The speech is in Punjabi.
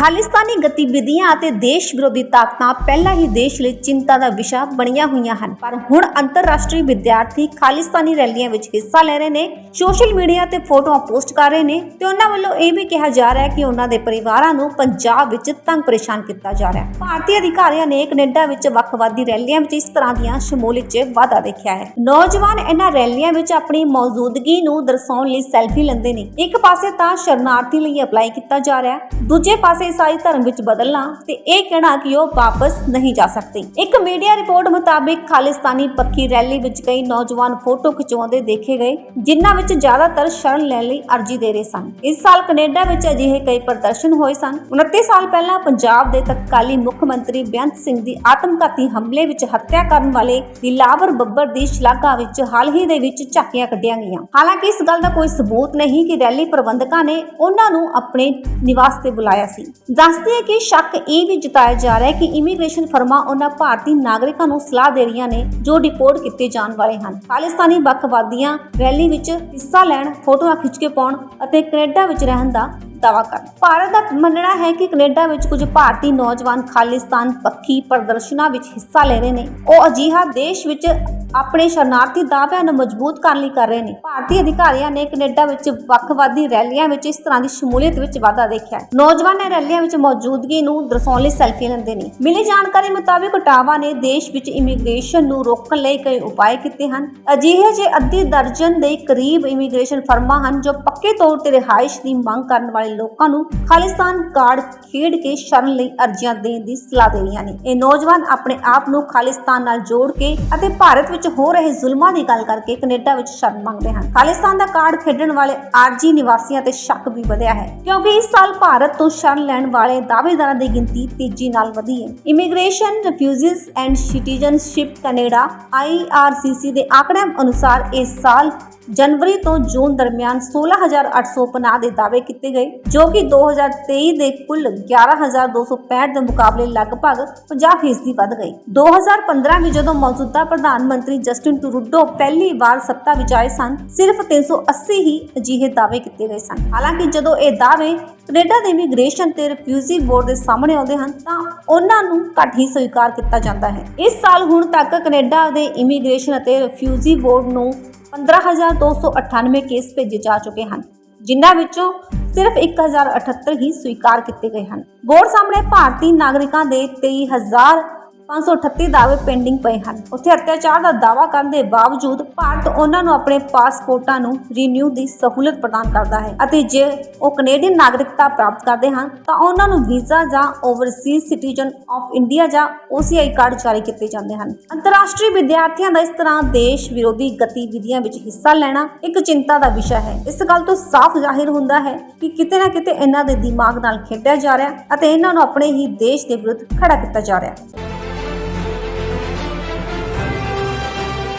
ਖਾਲਿਸਤਾਨੀ ਗਤੀਵਿਧੀਆਂ ਅਤੇ ਦੇਸ਼ ਵਿਰੋਧੀ ਤਾਕਤਾਂ ਪਹਿਲਾਂ ਹੀ ਦੇਸ਼ ਲਈ ਚਿੰਤਾ ਦਾ ਵਿਸ਼ਾ ਬਣੀਆਂ ਹੋਈਆਂ ਹਨ। ਪਰ ਹੁਣ ਅੰਤਰਰਾਸ਼ਟਰੀ ਵਿਦਿਆਰਥੀ ਖਾਲਿਸਤਾਨੀ ਰੈਲੀਆਂ ਵਿੱਚ ਹਿੱਸਾ ਲੈ ਰਹੇ ਨੇ, ਸੋਸ਼ਲ ਮੀਡੀਆ ਤੇ ਫੋਟੋਆਂ ਪੋਸਟ ਕਰ ਰਹੇ ਨੇ ਤੇ ਉਹਨਾਂ ਵੱਲੋਂ ਇਹ ਵੀ ਕਿਹਾ ਜਾ ਰਿਹਾ ਹੈ ਕਿ ਉਹਨਾਂ ਦੇ ਪਰਿਵਾਰਾਂ ਨੂੰ ਪੰਜਾਬ ਵਿੱਚ ਤੰਗ ਪਰੇਸ਼ਾਨ ਕੀਤਾ ਜਾ ਰਿਹਾ ਹੈ। ਭਾਰਤੀ ਅਧਿਕਾਰੀਆਂ ਨੇ ਕੈਨੇਡਾ ਵਿੱਚ ਵੱਖਵਾਦੀ ਰੈਲੀਆਂ ਵਿੱਚ ਇਸ ਤਰ੍ਹਾਂ ਦੀਆਂ ਸ਼ਮੂਲੀਅਤ 'ਚ ਵਾਧਾ ਦੇਖਿਆ ਹੈ। ਨੌਜਵਾਨ ਇਹਨਾਂ ਰੈਲੀਆਂ ਵਿੱਚ ਆਪਣੀ ਮੌਜੂਦਗੀ ਨੂੰ ਦਰਸਾਉਣ ਲਈ ਸੈਲਫੀ ਲੈਂਦੇ ਨੇ। ਇੱਕ ਪਾਸੇ ਤਾਂ ਸ਼ਰਨਾਰਥੀ ਲਈ ਅਪਲਾਈ ਕੀਤਾ ਜਾ ਰਿਹਾ ਹੈ, ਦੂਜੇ ਪਾਸੇ ਈਸਾਈ ਧਰਮ ਵਿੱਚ ਬਦਲਣਾ ਤੇ ਇਹ ਕਹਿਣਾ ਕਿ ਉਹ ਵਾਪਸ ਨਹੀਂ ਜਾ ਸਕਦੇ। ਇੱਕ ਮੀਡੀਆ ਰਿਪੋਰਟ ਮੁਤਾਬਿਕ ਖਾਲਿਸਤਾਨੀ ਪੱਖੀ ਰੈਲੀ ਵਿੱਚ ਕਈ ਨੌਜਵਾਨ ਫੋਟੋ ਖਿਚਾਉਂਦੇ ਦੇਖੇ ਗਏ, ਜਿਨ੍ਹਾਂ ਵਿੱਚ ਜ਼ਿਆਦਾਤਰ ਸ਼ਰਨ ਲੈਣ ਲਈ ਅਰਜ਼ੀ ਦੇ ਰਹੇ ਸਨ। ਇਸ ਸਾਲ ਕੈਨੇਡਾ ਵਿੱਚ ਅਜਿਹੇ ਕਈ ਪ੍ਰਦਰਸ਼ਨ ਹੋਏ ਸਨ। 29 ਸਾਲ ਪਹਿਲਾਂ ਪੰਜਾਬ ਦੇ ਤਤਕਾਲੀ ਮੁੱਖ ਮੰਤਰੀ ਬੇਅੰਤ ਸਿੰਘ ਦੀ ਆਤਮਘਾਤੀ ਹਮਲੇ ਵਿੱਚ ਹੱਤਿਆ ਕਰਨ ਵਾਲੇ ਦਿਲਾਵਰ ਬੱਬਰ ਦੀ ਸ਼ਲਾਘਾ ਵਿੱਚ ਹਾਲ ਹੀ ਦੇ ਵਿੱਚ ਝਾਕੀਆਂ ਕੱਢੀਆਂ ਗਈਆਂ। ਹਾਲਾਂਕਿ ਇਸ ਗੱਲ ਦਾ ਕੋਈ ਸਬੂਤ ਨਹੀਂ ਕਿ ਰੈਲੀ ਪ੍ਰਬੰਧਕਾਂ ਨੇ ਉਹਨਾਂ ਨੂੰ ਆਪਣੇ ਨਿਵਾਸ ਤੇ ਬੁਲਾਇਆ ਸੀ। ਦੱਸਦੇ ਹੈ ਕਿ ਸ਼ੱਕ ਇਹ ਵੀ ਜਤਾਇਆ ਜਾ ਰਿਹਾ ਹੈ ਕਿ ਇਮੀਗ੍ਰੇਸ਼ਨ ਫਰਮਾਂ ਉਹਨਾਂ ਭਾਰਤੀ ਨਾਗਰਿਕਾਂ ਨੂੰ ਸਲਾਹ ਦੇ ਰਹੀਆਂ ਨੇ ਜੋ ਡਿਪੋਰਟ ਕੀਤੇ ਜਾਣ ਵਾਲੇ ਹਨ। ਖਾਲਿਸਤਾਨੀ ਵੱਖਵਾਦੀਆਂ ਰੈਲੀ ਵਿੱਚ ਹਿੱਸਾ ਲੈਣ, ਫੋਟੋਆਂ ਖਿੱਚ ਕੇ ਪਾਉਣ ਅਤੇ ਕੈਨੇਡਾ ਵਿੱਚ ਰਹਿਣ ਦਾ ਦਾਵਾ ਕਰਨ ਭਾਰਤ ਦਾ ਮੰਨਣਾ ਹੈ ਕਿ ਕੈਨੇਡਾ ਵਿੱਚ ਕੁਝ ਭਾਰਤੀ ਨੌਜਵਾਨ ਖਾਲਿਸਤਾਨ ਪੱਖੀ ਪ੍ਰਦਰਸ਼ਨਾਂ ਵਿੱਚ ਹਿੱਸਾ ਲੈ ਰਹੇ ਨੇ। ਉਹ ਅਜਿਹਾ ਦੇਸ਼ ਵਿੱਚ ਆਪਣੇ ਸ਼ਰਨਾਰਥੀ ਦਾਅਵਿਆਂ ਨੂੰ ਮਜ਼ਬੂਤ ਕਰਨ ਲਈ ਕਰ ਰਹੇ ਨੇ। ਭਾਰਤੀ ਅਧਿਕਾਰੀਆਂ ਨੇ ਕੈਨੇਡਾ ਵਿੱਚ ਵੱਖਵਾਦੀ ਰੈਲੀਆਂ ਵਿੱਚ ਇਸ ਤਰ੍ਹਾਂ ਦੀ ਸ਼ਮੂਲੀਅਤ ਵਿੱਚ ਵਾਧਾ ਦੇਖਿਆ ਹੈ। ਨੌਜਵਾਨ ਰੈਲੀਆਂ ਵਿੱਚ ਮੌਜੂਦਗੀ ਨੂੰ ਦਰਸਾਉਣ ਲਈ ਸੈਲਫੀ ਲੈਂਦੇ ਨੇ। ਮਿਲੀ ਜਾਣਕਾਰੀ ਮੁਤਾਬਿਕ ਟਾਵਾ ਨੇ ਦੇਸ਼ ਵਿੱਚ ਇਮੀਗ੍ਰੇਸ਼ਨ ਨੂੰ ਰੋਕਣ ਲਈ ਕਈ ਉਪਾਅ ਕੀਤੇ ਹਨ। ਅਜਿਹੇ ਜੇ ਅੱਧੀ ਦਰਜਨ ਦੇ ਕਰੀਬ ਇਮੀਗ੍ਰੇਸ਼ਨ ਫਰਮਾਂ ਹਨ ਜੋ ਪੱਕੇ ਤੌਰ ਤੇ ਰਿਹਾਇਸ਼ ਦੀ ਮੰਗ ਕਰਨ ਵਾਲੇ ਲੋਕਾਂ ਨੂੰ ਖਾਲਿਸਤਾਨ ਕਾਰਡ ਖੇਡ ਕੇ ਸ਼ਰਨ ਲਈ ਅਰਜ਼ੀਆਂ ਦੇਣ ਦੀ ਸਲਾਹ ਦੇ ਰਹੀਆਂ ਨੇ। ਇਹ ਨੌਜਵਾਨ ਆਪਣੇ ਆਪ ਨੂੰ ਖਾਲਿਸਤਾਨ ਨਾਲ ਜੋੜ ਕੇ ਅਤੇ ਭਾਰਤ ਵਿੱਚ ਹੋ ਰਹੇ ਜ਼ੁਲਮਾਂ ਦੀ ਗੱਲ ਕਰਕੇ ਕੈਨੇਡਾ ਵਿੱਚ ਸ਼ਰਨ ਮੰਗਦੇ ਹਨ। ਖਾਲਿਸਤਾਨ ਦਾ ਕਾਰਡ ਖੇਡਣ ਵਾਲੇ ਆਰਜੀ ਨਿਵਾਸੀਆਂ ਤੇ ਸ਼ੱਕ ਵੀ ਵਧਿਆ ਹੈ, ਕਿਉਂਕਿ ਇਸ ਸਾਲ ਭਾਰਤ ਤੋਂ ਸ਼ਰਨ ਲੈਣ ਵਾਲੇ ਦਾਅਵੇਦਾਰਾਂ ਦੀ ਗਿਣਤੀ ਤੇਜ਼ੀ ਨਾਲ ਵਧੀ ਹੈ। Immigration refugees and citizenship Canada IRCC ਦੇ ਆંકੜਿਆਂ ਅਨੁਸਾਰ ਇਸ ਸਾਲ ਜਨਵਰੀ ਤੋਂ ਜੂਨ ਦਰਮਿਆਨ 16800 ਪਨਾਹ ਦੇ ਦਾਅਵੇ ਕੀਤੇ ਗਏ। ਜੋ ਕਿ 2023 ਦੇ ਕੁੱਲ 11265 ਦੇ ਮੁਕਾਬਲੇ ਲਗਭਗ 50% ਵੱਧ ਗਈ। 2015 ਵਿੱਚ ਜਦੋਂ ਮੌਜੂਦਾ ਪ੍ਰਧਾਨ ਮੰਤਰੀ ਜਸਟਿਨ ਟਰੂਡੋ ਪਹਿਲੀ ਵਾਰ ਸੱਤਾ ਵਿੱਚ ਆਏ ਸਨ, ਸਿਰਫ 380 ਹੀ ਅਜਿਹੇ ਦਾਅਵੇ ਕੀਤੇ ਗਏ ਸਨ। ਹਾਲਾਂਕਿ ਜਦੋਂ ਇਹ ਦਾਅਵੇ ਕੈਨੇਡਾ ਦੇ ਇਮੀਗ੍ਰੇਸ਼ਨ ਤੇ ਰਿਫਿਊਜੀ ਬੋਰਡ ਦੇ ਸਾਹਮਣੇ ਆਉਂਦੇ ਹਨ, ਤਾਂ ਉਹਨਾਂ ਨੂੰ ਘੱਟ ਹੀ ਸਵੀਕਾਰ ਕੀਤਾ ਜਾਂਦਾ ਹੈ। ਇਸ ਸਾਲ ਹੁਣ ਤੱਕ ਕੈਨੇਡਾ ਦੇ ਇਮੀਗ੍ਰੇਸ਼ਨ ਅਤੇ ਰਿਫਿਊਜੀ ਬੋਰਡ ਨੂੰ 15298 ਕੇਸ ਭੇਜੇ ਜਾ ਚੁੱਕੇ ਹਨ, ਜਿਨ੍ਹਾਂ ਵਿੱਚੋਂ ਸਿਰਫ 1078 ਹੀ ਸਵੀਕਾਰ ਕੀਤੇ ਗਏ ਹਨ। ਬੋਰਡ ਸਾਹਮਣੇ ਭਾਰਤੀ ਨਾਗਰਿਕਾਂ ਦੇ 23000 538 ਦਾਅਵੇ ਪੈਂਡਿੰਗ ਪਏ ਹਨ। ਉੱਥੇ ਅਤਿਆਚਾਰ ਦਾ ਦਾਅਵਾ ਕਰਨ ਦੇ ਬਾਵਜੂਦ ਭਾਰਤ ਉਹਨਾਂ ਨੂੰ ਆਪਣੇ ਪਾਸਪੋਰਟਾਂ ਨੂੰ ਰੀਨਿਊ ਦੀ ਸਹੂਲਤ ਪ੍ਰਦਾਨ ਕਰਦਾ ਹੈ ਅਤੇ ਜੇ ਉਹ ਕੈਨੇਡੀਅਨ ਨਾਗਰਿਕਤਾ ਪ੍ਰਾਪਤ ਕਰਦੇ ਹਨ, ਤਾਂ ਉਹਨਾਂ ਨੂੰ ਵੀਜ਼ਾ ਜਾਂ ਓਵਰਸੀਜ਼ ਸਿਟੀਜ਼ਨ ਆਫ ਇੰਡੀਆ ਜਾਂ OCI ਕਾਰਡ ਜਾਰੀ ਕੀਤੇ ਜਾਂਦੇ ਹਨ। ਅੰਤਰਰਾਸ਼ਟਰੀ ਵਿਦਿਆਰਥੀਆਂ ਦਾ ਇਸ ਤਰ੍ਹਾਂ ਦੇਸ਼ ਵਿਰੋਧੀ ਗਤੀਵਿਧੀਆਂ ਵਿੱਚ ਹਿੱਸਾ ਲੈਣਾ ਇੱਕ ਚਿੰਤਾ ਦਾ ਵਿਸ਼ਾ ਹੈ। ਇਸ ਗੱਲ ਤੋਂ ਸਾਫ਼ ਜ਼ਾਹਿਰ ਹੁੰਦਾ ਹੈ ਕਿ ਕਿਤੇ ਨਾ ਕਿਤੇ ਇਹਨਾਂ ਦੇ ਦਿਮਾਗ ਨਾਲ ਖੇਡਿਆ ਜਾ ਰਿਹਾ ਅਤੇ ਇਹਨਾਂ ਨੂੰ ਆਪਣੇ ਹੀ ਦੇਸ਼ ਦੇ ਵਿਰੁੱਧ ਖੜਾ ਕੀਤਾ ਜਾ ਰਿਹਾ। ਹੈ